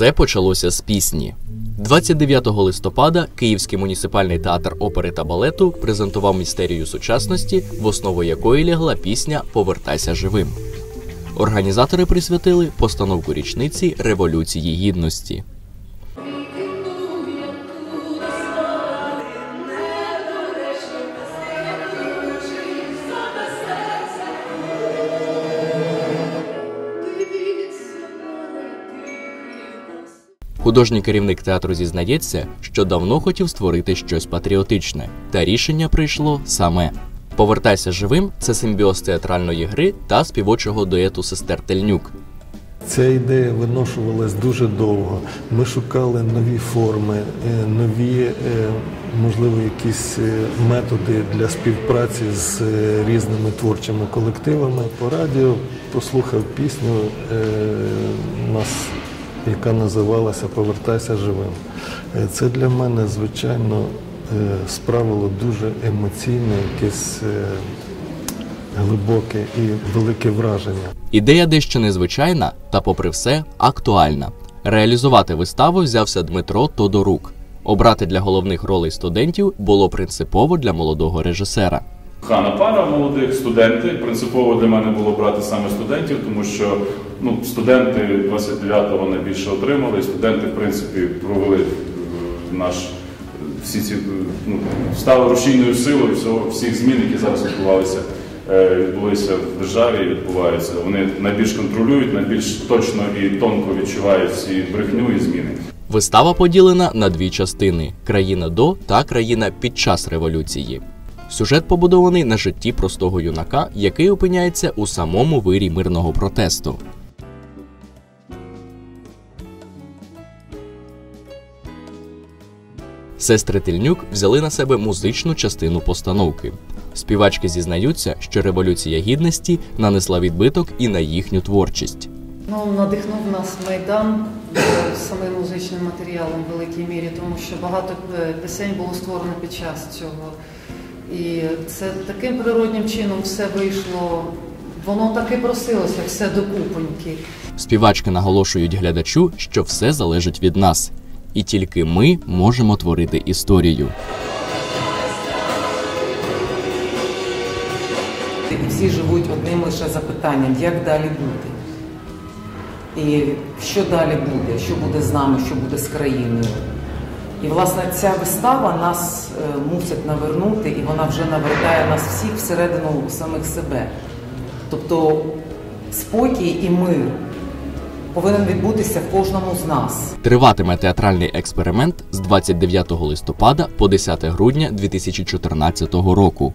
Все почалося з пісні. 29 листопада Київський муніципальний театр опери та балету презентував містерію сучасності, в основу якої лягла пісня Повертайся живим. Організатори присвятили постановку річниці Революції Гідності. Художній керівник театру зізнається, що давно хотів створити щось патріотичне, та рішення прийшло саме. Повертайся живим це симбіоз театральної гри та співочого дуету сестер Тельнюк. Ця ідея виношувалась дуже довго. Ми шукали нові форми, е, нові, е, можливо, якісь е, методи для співпраці з різними творчими колективами. По радіо послухав пісню нас, яка називалася Повертайся живим. Е, Це для мене, звичайно, е, справило дуже емоційне, якесь е, глибоке і велике враження. Ідея дещо незвичайна, та, попри все, актуальна. Реалізувати виставу взявся Дмитро Тодорук. Обрати для головних ролей студентів було принципово для молодого режисера. Хана пара молодих студенти. Принципово для мене було брати саме студентів, тому що ну, студенти 29-го найбільше отримали, і студенти, в принципі, провели е, наш всі ці ну, стали рушійною силою всього всіх змін, які зараз відбувалися. е, Відбулися в державі відбуваються. Вони найбільш контролюють, найбільш точно і тонко відчувають ці брехню і зміни. Вистава поділена на дві частини: країна до та країна під час революції. Сюжет побудований на житті простого юнака, який опиняється у самому вирі мирного протесту. Сестри Тельнюк взяли на себе музичну частину постановки. Співачки зізнаються, що революція гідності нанесла відбиток і на їхню творчість. Ну, надихнув нас майдан самим музичним матеріалом в великій мірі, тому що багато е, пісень було створено під час цього. І це таким природнім чином все вийшло. Воно так і просилося, все докупоньки. Співачки наголошують глядачу, що все залежить від нас, і тільки ми можемо творити історію. І всі живуть одним лише запитанням, як далі бути. І що далі буде, що буде з нами, що буде з країною. І, власне, ця вистава нас е, мусить навернути, і вона вже навертає нас всіх всередину самих себе. Тобто спокій і мир повинен відбутися в кожному з нас. Триватиме театральний експеримент з 29 листопада по 10 грудня 2014 року.